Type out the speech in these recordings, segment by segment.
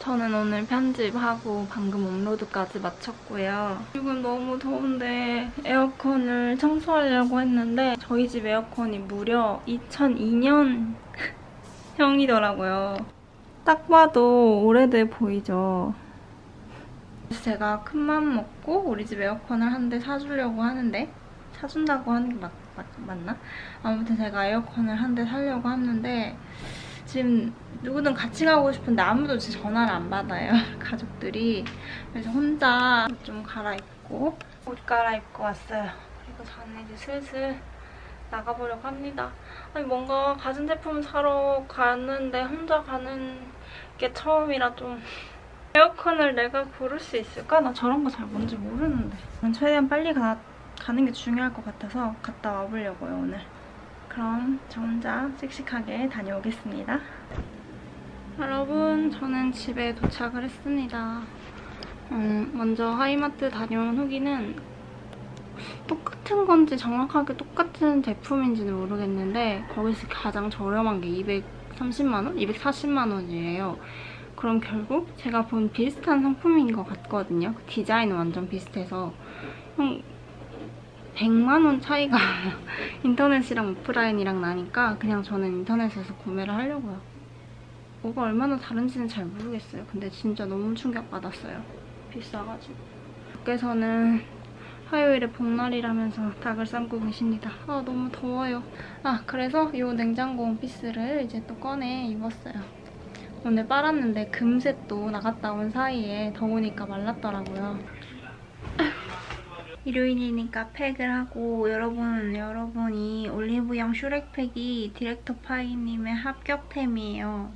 저는 오늘 편집하고 방금 업로드까지 마쳤고요. 지금 너무 더운데 에어컨을 청소하려고 했는데 저희 집 에어컨이 무려 2002년 형이더라고요. 딱 봐도 오래돼 보이죠? 제가 큰 맘 먹고 우리 집 에어컨을 한 대 사주려고 하는데 사준다고 하는 게 맞, 맞, 맞나? 아무튼 제가 에어컨을 한 대 사려고 하는데 지금 누구든 같이 가고 싶은데 아무도 제 전화를 안 받아요. 가족들이. 그래서 혼자 좀 갈아입고 옷 갈아입고 왔어요. 그리고 저는 이제 슬슬 나가보려고 합니다. 아니 뭔가 가전제품 사러 갔는데 혼자 가는 게 처음이라 좀 에어컨을 내가 고를 수 있을까? 나 저런 거 잘 뭔지 모르는데. 최대한 빨리 가, 가는 게 중요할 것 같아서 갔다 와보려고요, 오늘. 그럼 저 혼자 씩씩하게 다녀오겠습니다. 여러분, 저는 집에 도착을 했습니다. 음, 먼저 하이마트 다녀온 후기는 똑같은 건지 정확하게 똑같은 제품인지는 모르겠는데 거기서 가장 저렴한 게 230만원? 240만원이에요. 그럼 결국 제가 본 비슷한 상품인 것 같거든요. 디자인은 완전 비슷해서 형 100만 원 차이가 인터넷이랑 오프라인이랑 나니까 그냥 저는 인터넷에서 구매를 하려고요. 뭐가 얼마나 다른지는 잘 모르겠어요. 근데 진짜 너무 충격받았어요. 비싸가지고. 밖에서는 화요일에 복날이라면서 닭을 삶고 계십니다. 아 너무 더워요. 아 그래서 이 냉장고 원피스를 이제 또 꺼내 입었어요. 오늘 빨았는데 금세 또 나갔다 온 사이에 더우니까 말랐더라고요. 일요일이니까 팩을 하고 여러분, 여러분이 올리브영 슈렉팩이 디렉터 파이님의 합격템이에요.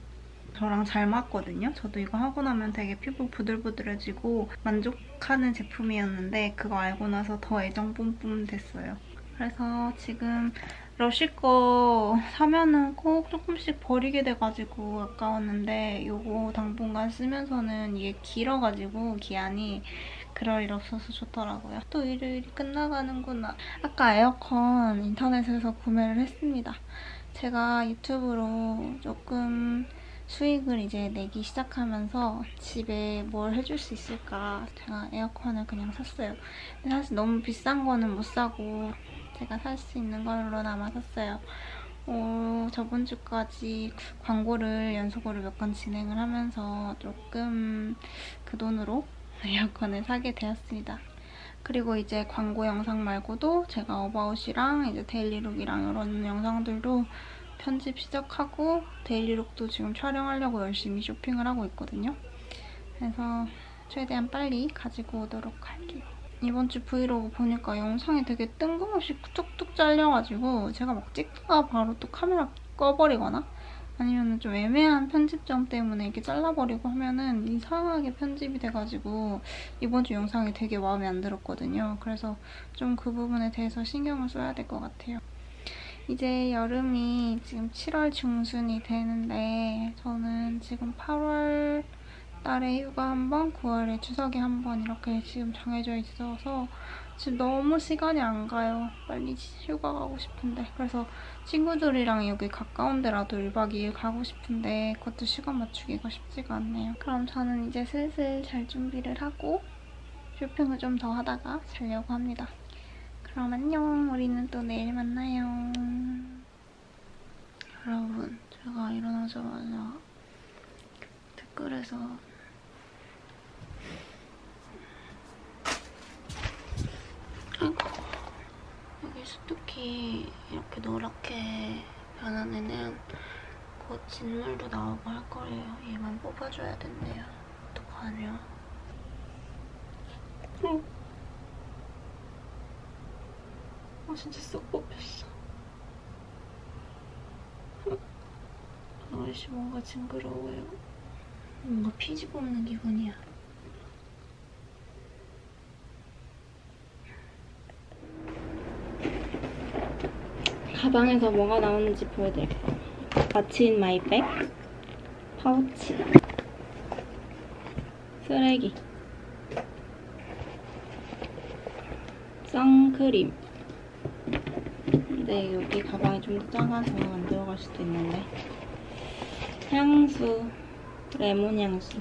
저랑 잘 맞거든요. 저도 이거 하고 나면 되게 피부 부들부들해지고 만족하는 제품이었는데 그거 알고 나서 더 애정 뿜뿜 됐어요. 그래서 지금 러쉬 거 사면은 꼭 조금씩 버리게 돼가지고 아까웠는데 이거 당분간 쓰면서는 이게 길어가지고 기한이 그럴 일 없어서 좋더라고요. 또 일요일이 끝나가는구나. 아까 에어컨 인터넷에서 구매를 했습니다. 제가 유튜브로 조금 수익을 이제 내기 시작하면서 집에 뭘 해줄 수 있을까 제가 에어컨을 그냥 샀어요. 사실 너무 비싼 거는 못 사고 제가 살 수 있는 걸로나마 샀어요. 어, 저번 주까지 광고를 연속으로 몇 건 진행을 하면서 조금 그 돈으로 에어컨을 사게 되었습니다. 그리고 이제 광고 영상 말고도 제가 어바웃이랑 이제 데일리룩이랑 이런 영상들도 편집 시작하고 데일리룩도 지금 촬영하려고 열심히 쇼핑을 하고 있거든요. 그래서 최대한 빨리 가지고 오도록 할게요. 이번 주 브이로그 보니까 영상이 되게 뜬금없이 뚝뚝 잘려가지고 제가 막 찍다가 바로 또 카메라 꺼버리거나 아니면 좀 애매한 편집점 때문에 이렇게 잘라버리고 하면은 이상하게 편집이 돼가지고 이번 주 영상이 되게 마음에 안 들었거든요. 그래서 좀 그 부분에 대해서 신경을 써야 될 것 같아요. 이제 여름이 지금 7월 중순이 되는데 저는 지금 8월 달에 휴가 한 번, 9월에 추석에 한번 이렇게 지금 정해져 있어서 지금 너무 시간이 안 가요. 빨리 휴가 가고 싶은데. 그래서 친구들이랑 여기 가까운 데라도 1박 2일 가고 싶은데 그것도 시간 맞추기가 쉽지가 않네요. 그럼 저는 이제 슬슬 잘 준비를 하고 쇼핑을 좀 더 하다가 자려고 합니다. 그럼 안녕. 우리는 또 내일 만나요. 여러분, 제가 일어나자마자 댓글에서 아이고, 여기 습득이 이렇게 노랗게 변한 애는 곧 진물도 나오고 할 거래요. 얘만 뽑아줘야 된대요. 어떡하냐. 응. 아 진짜 쏙 뽑혔어. 아저씨 뭔가 징그러워요. 뭔가 피지 뽑는 기분이야. 가방에서 뭐가 나오는지 보여드릴게요. 마치인 마이백, 파우치, 쓰레기, 선크림. 근데 여기 가방이 좀 더 작아서 안 들어갈 수도 있는데 향수, 레몬 향수.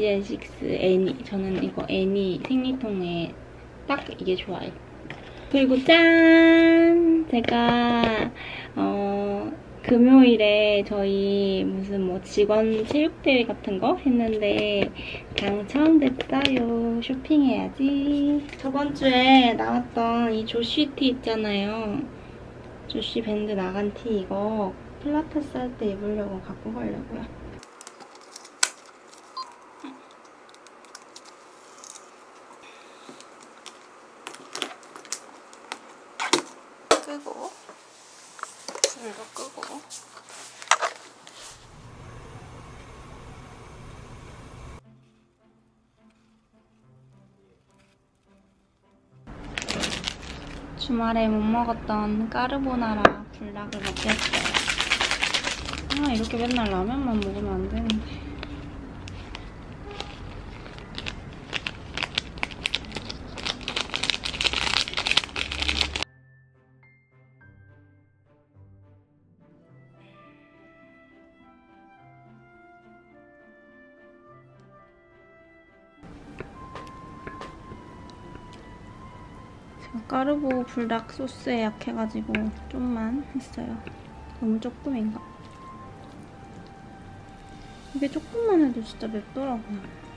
GN6 애니 저는 이거 애니 생리통에 딱 이게 좋아요. 그리고 짠! 제가 어, 금요일에 저희 무슨 뭐 직원 체육대회 같은 거 했는데 당첨됐어요. 쇼핑해야지. 저번 주에 나왔던 이 조쉬 티 있잖아요. 조쉬 밴드 나간 티 이거 플라타스 할 때 입으려고 갖고 가려고요. 주말에 못 먹었던 까르보나라 불닭을 먹겠어요. 아 이렇게 맨날 라면만 먹으면 안 되는데. 까르보 불닭 소스에 약해가지고 좀만 했어요. 너무 조금인가? 이게 조금만 해도 진짜 맵더라고요.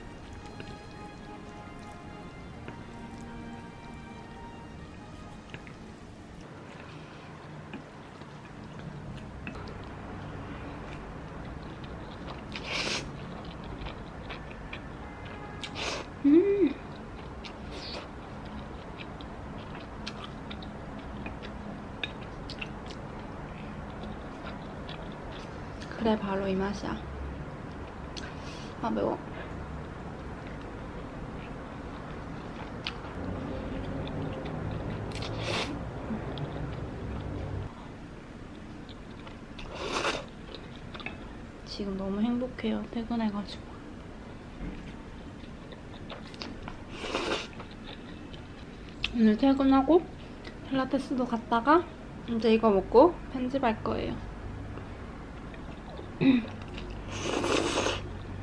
그래 바로 이 맛이야. 아 매워. 지금 너무 행복해요. 퇴근해가지고. 오늘 퇴근하고 필라테스도 갔다가 이제 이거 먹고 편집할 거예요.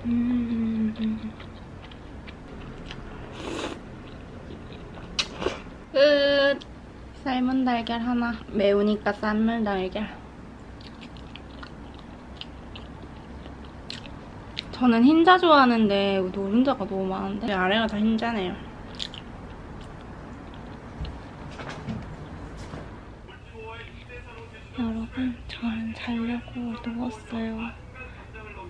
음. 끝. 삶은 달걀 하나. 매우니까 삶은 달걀. 저는 흰자 좋아하는데 노른자가 너무 많은데 아래가 다 흰자네요. 여러분, 저는 자려고 누웠어요.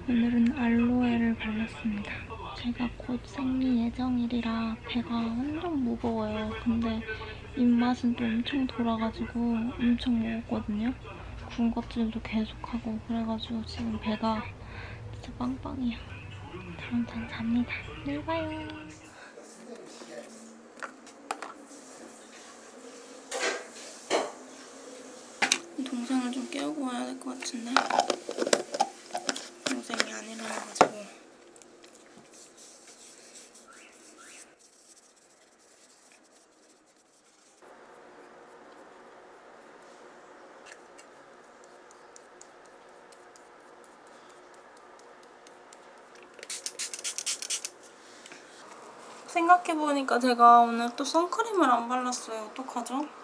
오늘은 알로에를 발랐습니다. 제가 곧 생리 예정일이라 배가 완전 무거워요. 근데 입맛은 또 엄청 돌아가지고 엄청 먹었거든요. 군것질도 계속하고 그래가지고 지금 배가 진짜 빵빵이야. 그럼 전 잡니다. 내일 봐요. 동생을 좀 깨우고 와야 될 것 같은데. 동생이 안 일어나가지고. 생각해보니까 제가 오늘 또 선크림을 안 발랐어요. 어떡하죠?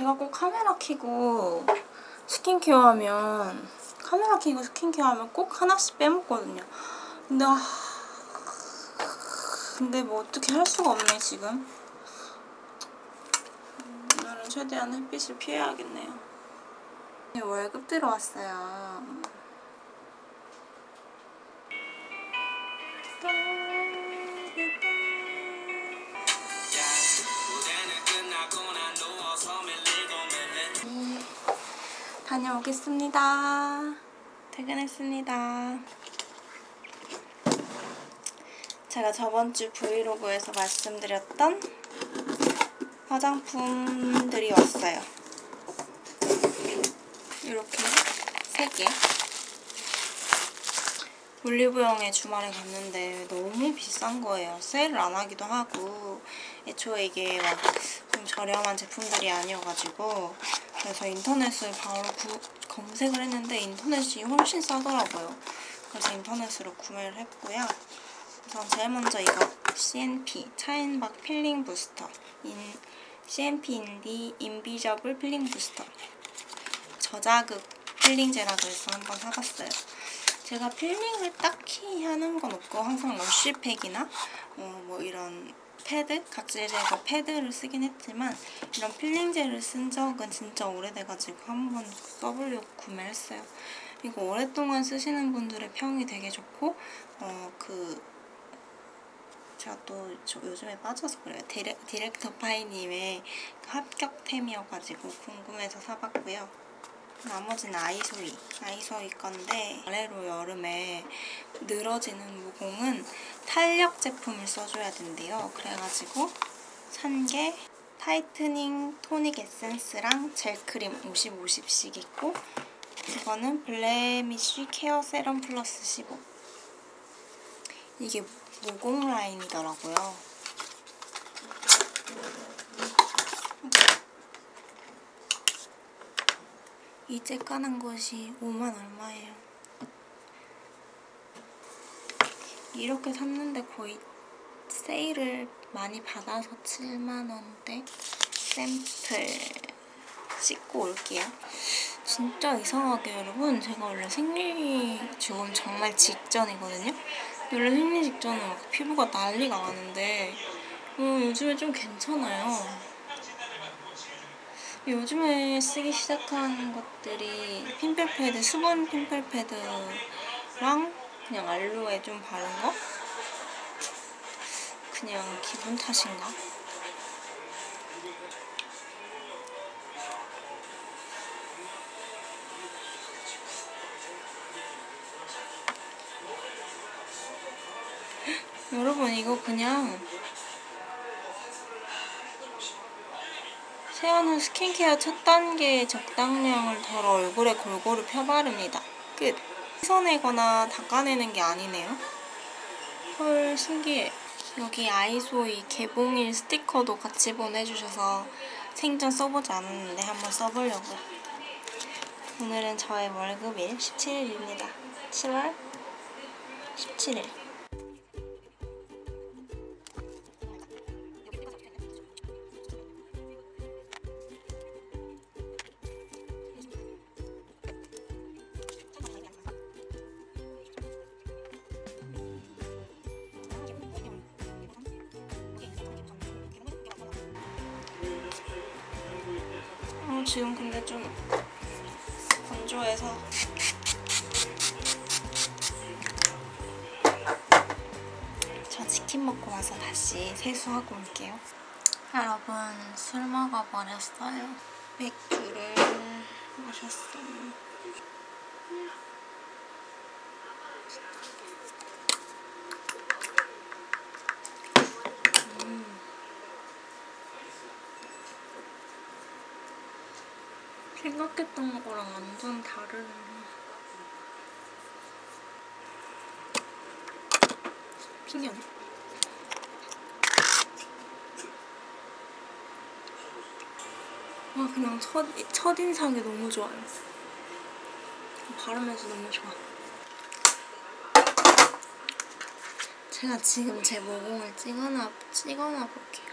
제가 꼭 카메라 켜고 스킨케어 하면 카메라 켜고 스킨케어 하면 꼭 하나씩 빼먹거든요. 근데 아... 근데 뭐 어떻게 할 수가 없네 지금. 음, 오늘은 최대한 햇빛을 피해야겠네요. 월급 들어왔어요. 다녀오겠습니다. 퇴근했습니다. 제가 저번 주 브이로그에서 말씀드렸던 화장품들이 왔어요. 이렇게 3개. 올리브영에 주말에 갔는데 너무 비싼 거예요. 세일을 안 하기도 하고 애초에 이게 막 좀 저렴한 제품들이 아니어가지고 그래서 인터넷을 바로 구- 검색을 했는데 인터넷이 훨씬 싸더라고요. 그래서 인터넷으로 구매를 했고요. 우선 제일 먼저 이거 CNP 차인박 필링 부스터 인 CNP 인디 인비저블 필링 부스터 저자극 필링 제라 그래서 한번 사봤어요. 제가 필링을 딱히 하는 건 없고 항상 러쉬팩이나 어, 뭐 이런 패드, 각질 제거 패드를 쓰긴 했지만 이런 필링제를 쓴 적은 진짜 오래돼가지고 한번 써보려고 구매를 했어요. 이거 오랫동안 쓰시는 분들의 평이 되게 좋고 어, 그 제가 또저 요즘에 빠져서 그래요. 디렉, 디렉터 파이님의 그 합격템이어가지고 궁금해서 사봤고요. 나머지는 아이소이. 아이소이 건데 아래로 여름에 늘어지는 모공은 탄력 제품을 써줘야 된대요. 그래가지고 산 게 타이트닝 토닉 에센스랑 젤크림 50, 50씩 있고 이거는 블레미쉬 케어 세럼 플러스 15 이게 모공 라인이더라고요. 이제 까는 것이 5만 얼마예요. 이렇게 샀는데 거의 세일을 많이 받아서 7만 원대 샘플 씻고 올게요. 진짜 이상하게 여러분 제가 원래 생리 지금 정말 직전이거든요. 원래 생리 직전은 막 피부가 난리가 나는데 어, 요즘에 좀 괜찮아요. 요즘에 쓰기 시작한 것들이 핀플 패드, 수분 핀플 패드랑 그냥 알로에 좀 바른 거? 그냥 기분 탓인가? 여러분 이거 그냥 세안후 스킨케어 첫 단계 적당량을 덜어 얼굴에 골고루 펴바릅니다. 끝. 씻어내거나 닦아내는 게 아니네요. 헐 신기해. 여기 아이소이 개봉일 스티커도 같이 보내주셔서 생전 써보지 않았는데 한번 써보려고. 오늘은 저의 월급일 17일입니다. 7월 17일. 먹어버렸어요. 맥주를 마셨어요. 생각했던 거랑 완전 다른 신기하네 와 그냥 첫, 첫인상이 너무 좋아요. 바르면서 너무 좋아. 제가 지금 제 모공을 찍어놔, 찍어놔 볼게요.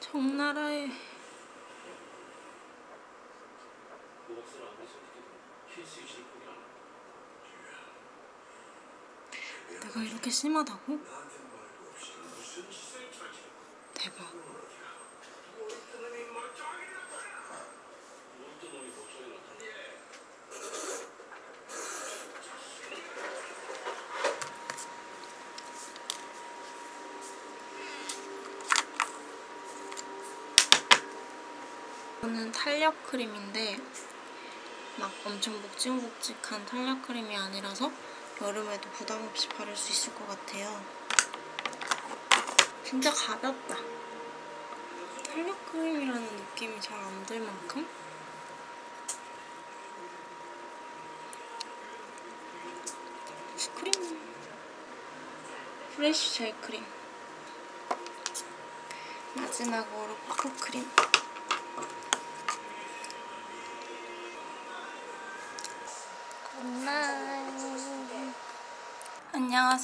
정나라에 내가 이렇게 심하다고? 이거는 탄력 크림인데 막 엄청 묵직묵직한 탄력 크림이 아니라서 여름에도 부담 없이 바를 수 있을 것 같아요. 진짜 가볍다. 탄력 크림이라는 느낌이 잘 안 들 만큼 스크림 프레쉬 젤 크림 마지막으로 코크림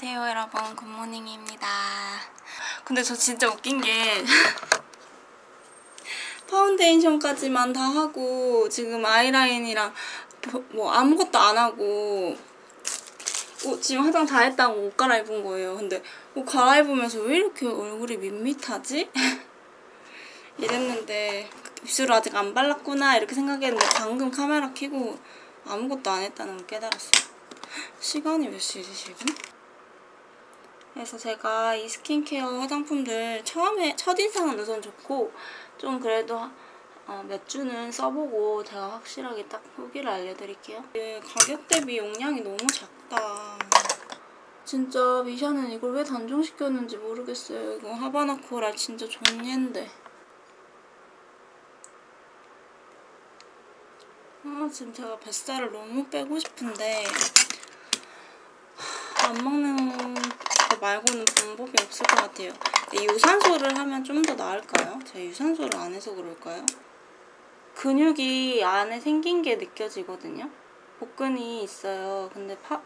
안녕하세요 여러분 굿모닝입니다. 근데 저 진짜 웃긴 게 파운데이션까지만 다 하고 지금 아이라인이랑 뭐- 뭐 아무것도 안 하고 옷 지금 화장 다 했다고 옷 갈아입은 거예요. 근데 옷 갈아입으면서 왜 이렇게 얼굴이 밋밋하지? 이랬는데 입술을 아직 안 발랐구나 이렇게 생각했는데 방금 카메라 켜고 아무것도 안 했다는 걸 깨달았어요. 시간이 몇 시지 지금? 그래서 제가 이 스킨케어 화장품들 처음에 첫인상은 우선 좋고 좀 그래도 어, 몇 주는 써보고 제가 확실하게 딱 후기를 알려드릴게요. 이게 가격 대비 용량이 너무 작다. 진짜 미샤는 이걸 왜 단종시켰는지 모르겠어요. 이거 하바나코라 진짜 존예인데. 아, 지금 제가 뱃살을 너무 빼고 싶은데 하, 안 먹는 거 말고는 방법이 없을 것 같아요. 유산소를 하면 좀 더 나을까요? 제가 유산소를 안 해서 그럴까요? 근육이 안에 생긴 게 느껴지거든요. 복근이 있어요. 근데 파,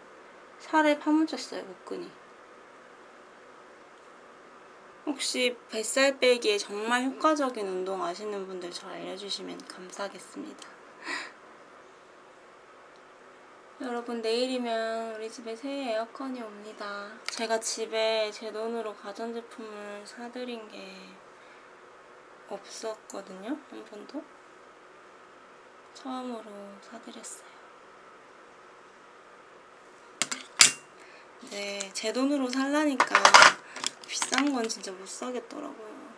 살에 파묻혔어요, 복근이. 혹시 뱃살 빼기에 정말 효과적인 운동 아시는 분들 저 알려주시면 감사하겠습니다. 여러분 내일이면 우리 집에 새 에어컨이 옵니다. 제가 집에 제 돈으로 가전제품을 사드린 게 없었거든요. 한 번도. 처음으로 사드렸어요. 네, 제 돈으로 살라니까 비싼 건 진짜 못 사겠더라고요.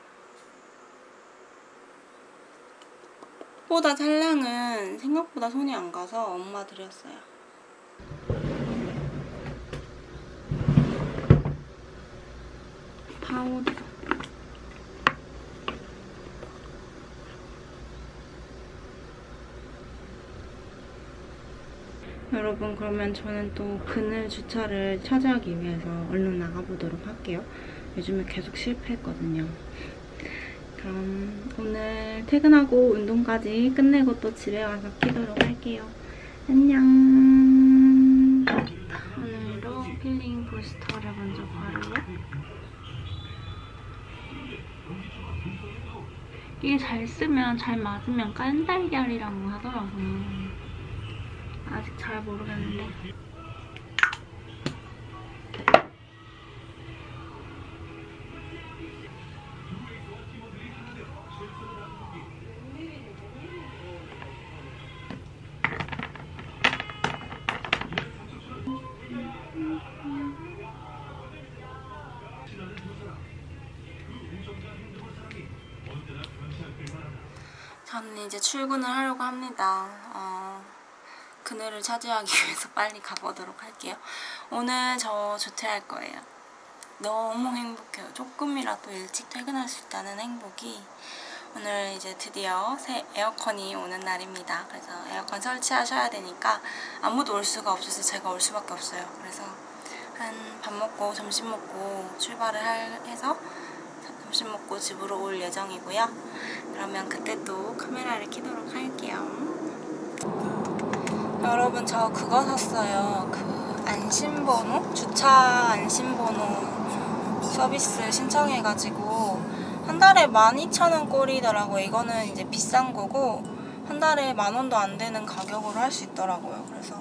보다 살랑은 생각보다 손이 안 가서 엄마 드렸어요. 파우더. 여러분 그러면 저는 또 그늘 주차를 차지하기 위해서 얼른 나가보도록 할게요. 요즘에 계속 실패했거든요. 그럼 오늘 퇴근하고 운동까지 끝내고 또 집에 와서 키도록 할게요. 안녕. 오늘도 필링 부스터를 먼저 바르고 이게 잘 쓰면 잘 맞으면 깐달걀이라고 하더라고요. 아직 잘 모르겠는데. 저는 이제 출근을 하려고 합니다. 어, 그늘을 차지하기 위해서 빨리 가보도록 할게요. 오늘 저 조퇴할 거예요. 너무 행복해요. 조금이라도 일찍 퇴근할 수 있다는 행복이 오늘 이제 드디어 새 에어컨이 오는 날입니다. 그래서 에어컨 설치하셔야 되니까 아무도 올 수가 없어서 제가 올 수밖에 없어요. 그래서 한 밥 먹고 점심 먹고 출발을 할, 해서 점심 먹고 집으로 올 예정이고요. 그러면 그때 또 카메라를 켜도록 할게요. 여러분 저 그거 샀어요. 그 안심번호? 주차 안심번호 서비스 신청해가지고 한 달에 12,000원 꼴이더라고요. 이거는 이제 비싼 거고 한 달에 만 원도 안 되는 가격으로 할 수 있더라고요. 그래서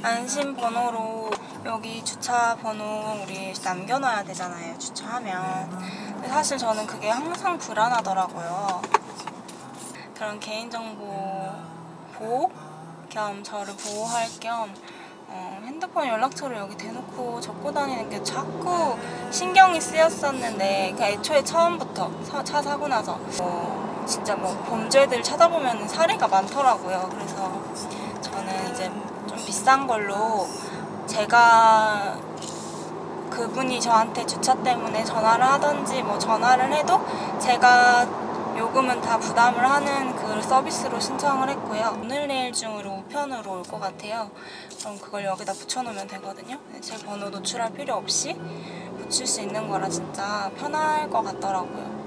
안심 번호로 여기 주차 번호 우리 남겨놔야 되잖아요. 주차하면. 사실 저는 그게 항상 불안하더라고요. 그런 개인정보 보호 겸 저를 보호할 겸 어, 핸드폰 연락처를 여기 대놓고 적고 다니는 게 자꾸 신경이 쓰였었는데 그 애초에 처음부터 사- 차 사고 나서 뭐 진짜 뭐 범죄들 찾아보면 사례가 많더라고요. 그래서 저는 이제 좀 비싼 걸로 제가 그분이 저한테 주차 때문에 전화를 하던지 뭐 전화를 해도 제가 요금은 다 부담을 하는 그 서비스로 신청을 했고요. 오늘 내일 중으로 우편으로 올 것 같아요. 그럼 그걸 여기다 붙여놓으면 되거든요. 제 번호 노출할 필요 없이 고칠 수 있는 거라 진짜 편할 것 같더라고요.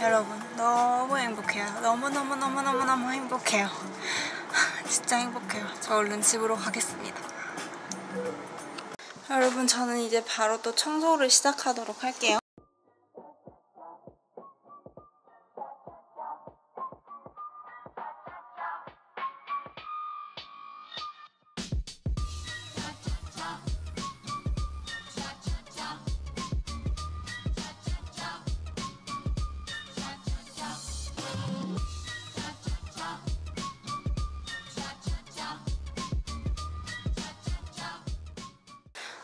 여러분 너무 행복해요. 너무 너무 너무 너무 너무 행복해요. 저 얼른 집으로 가겠습니다. 여러분 저는 이제 바로 또 청소를 시작하도록 할게요.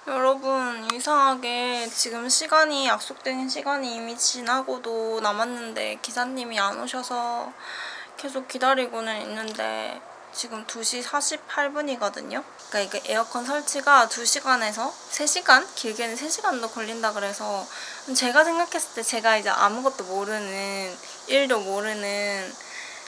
여러분 이상하게 지금 시간이 약속된 시간이 이미 지나고도 남았는데 기사님이 안 오셔서 계속 기다리고는 있는데 지금 2시 48분이거든요. 그러니까 이게 에어컨 설치가 2시간에서 3시간? 길게는 3시간도 걸린다 그래서 제가 생각했을 때 제가 이제 아무것도 모르는 일도 모르는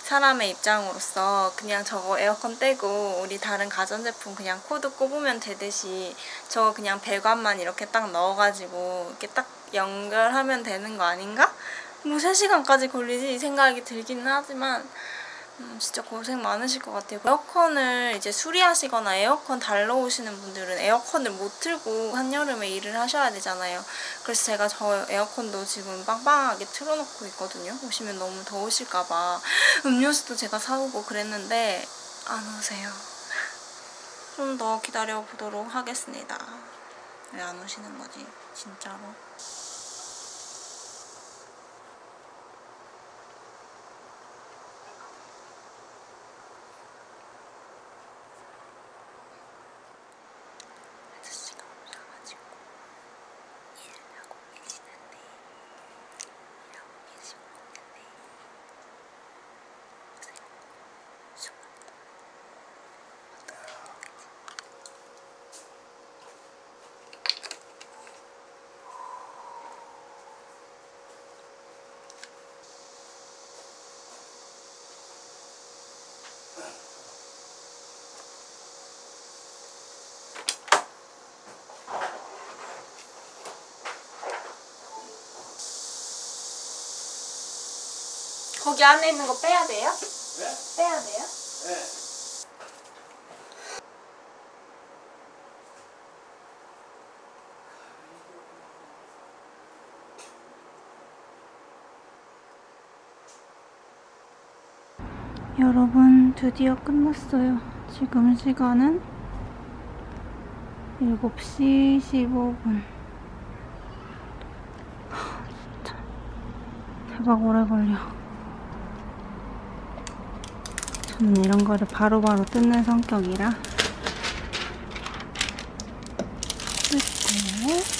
사람의 입장으로서 그냥 저거 에어컨 떼고 우리 다른 가전제품 그냥 코드 꼽으면 되듯이 저거 그냥 배관만 이렇게 딱 넣어가지고 이렇게 딱 연결하면 되는 거 아닌가? 뭐 3시간까지 걸리지 이 생각이 들기는 하지만 음, 진짜 고생 많으실 것 같아요. 에어컨을 이제 수리하시거나 에어컨 달러 오시는 분들은 에어컨을 못 틀고 한여름에 일을 하셔야 되잖아요. 그래서 제가 저 에어컨도 지금 빵빵하게 틀어놓고 있거든요. 오시면 너무 더우실까봐. 음료수도 제가 사오고 그랬는데 안 오세요. 좀 더 기다려보도록 하겠습니다. 왜 안 오시는 거지? 진짜로. 아저씨가 오셔가지고 일을 하고 계시는데 일하고 계시고 있는데 보세요 숨었다 거기 안에 있는 거 빼야 돼요? 네? 빼야 돼요? 네. 여러분 드디어 끝났어요. 지금 시간은 7시 15분. 대박 오래 걸려. 저는 이런 거를 바로 바로 뜯는 성격이라. 뜯고.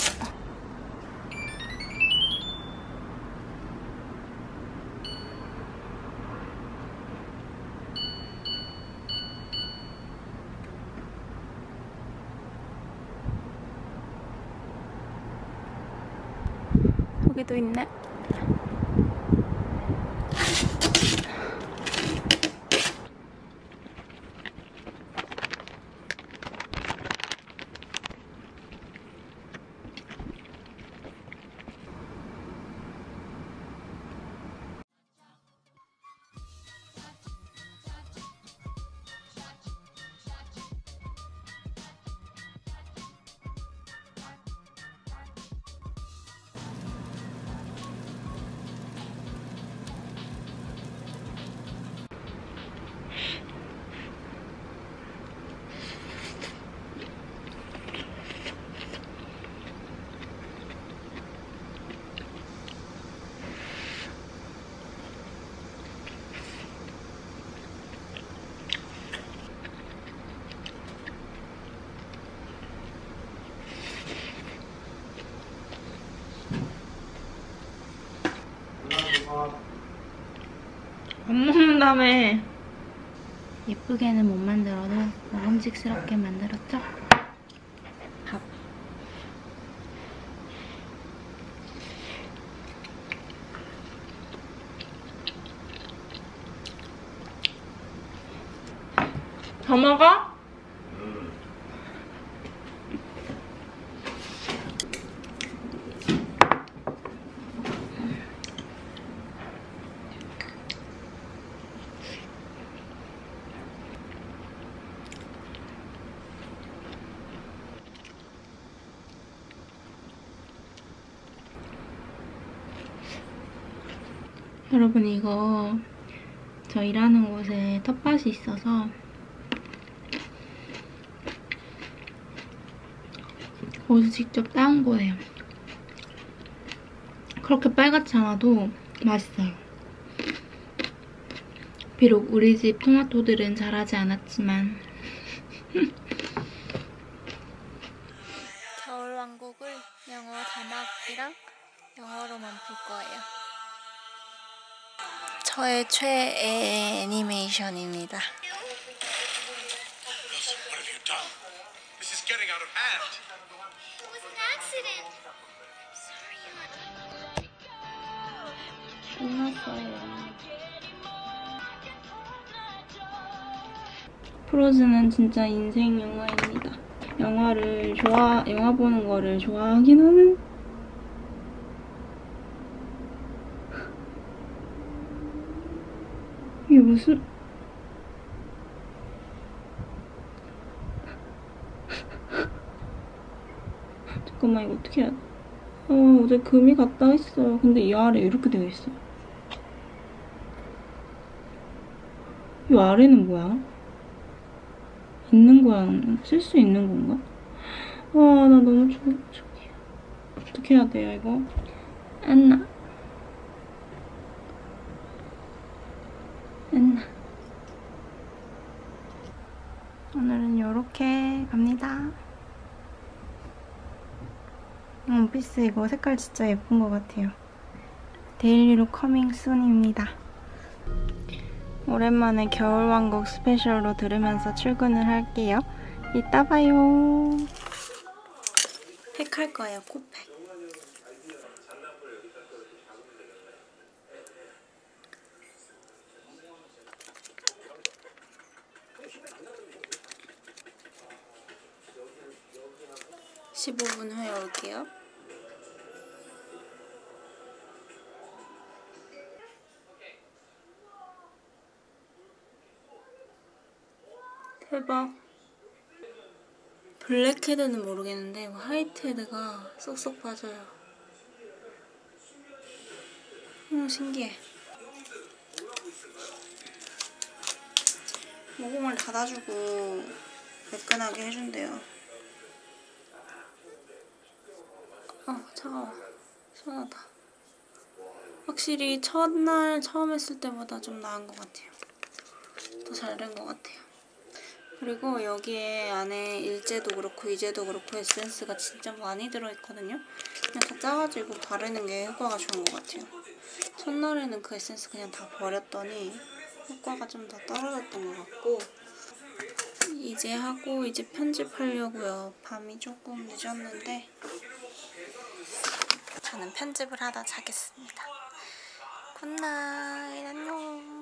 여기도 있네. 안 먹는다며. 예쁘게는 못 만들어도 먹음직스럽게 만들었죠? 밥. 더 먹어? 여러분 이거 저 일하는 곳에 텃밭이 있어서 거기서 직접 따온 거예요. 그렇게 빨갛지 않아도 맛있어요. 비록 우리 집 토마토들은 자라지 않았지만 저의 최애 애니메이션입니다. What have you done? This is getting out of hand. It was an accident. Sorry, 끝났어요. 프로즈는 진짜 인생 영화입니다. 영화를 좋아, 영화 보는 거를 좋아하긴 하는. 이게 무슨. 잠깐만, 이거 어떻게 해야 돼? 어, 어제 금이 갔다 했어요. 근데 이 아래 이렇게 되어 있어요. 이 아래는 뭐야? 있는 거야? 쓸 수 있는 건가? 와, 나 너무 초, 초기야. 어떻게 해야 돼요, 이거? 안나. 오늘은 요렇게 갑니다. 원피스 이거 색깔 진짜 예쁜 것 같아요. 데일리로 커밍 순입니다. 오랜만에 겨울왕국 스페셜로 들으면서 출근을 할게요. 이따 봐요. 팩 할 거예요, 코팩. (15분) 후에 올게요. 대박. 블랙 헤드는 모르겠는데 화이트 헤드가 쏙쏙 빠져요. 음 신기해. 모공을 닫아주고 매끈하게 해준대요. 아 차가워. 시원하다. 확실히 첫날 처음 했을 때보다 좀 나은 것 같아요. 더 잘 된 것 같아요. 그리고 여기에 안에 일제도 그렇고 이제도 그렇고 에센스가 진짜 많이 들어있거든요. 그냥 다 짜가지고 바르는 게 효과가 좋은 것 같아요. 첫날에는 그 에센스 그냥 다 버렸더니 효과가 좀 더 떨어졌던 것 같고 이제 하고 이제 편집하려고요. 밤이 조금 늦었는데 저는 편집을 하다 자겠습니다. 굿나잇 안녕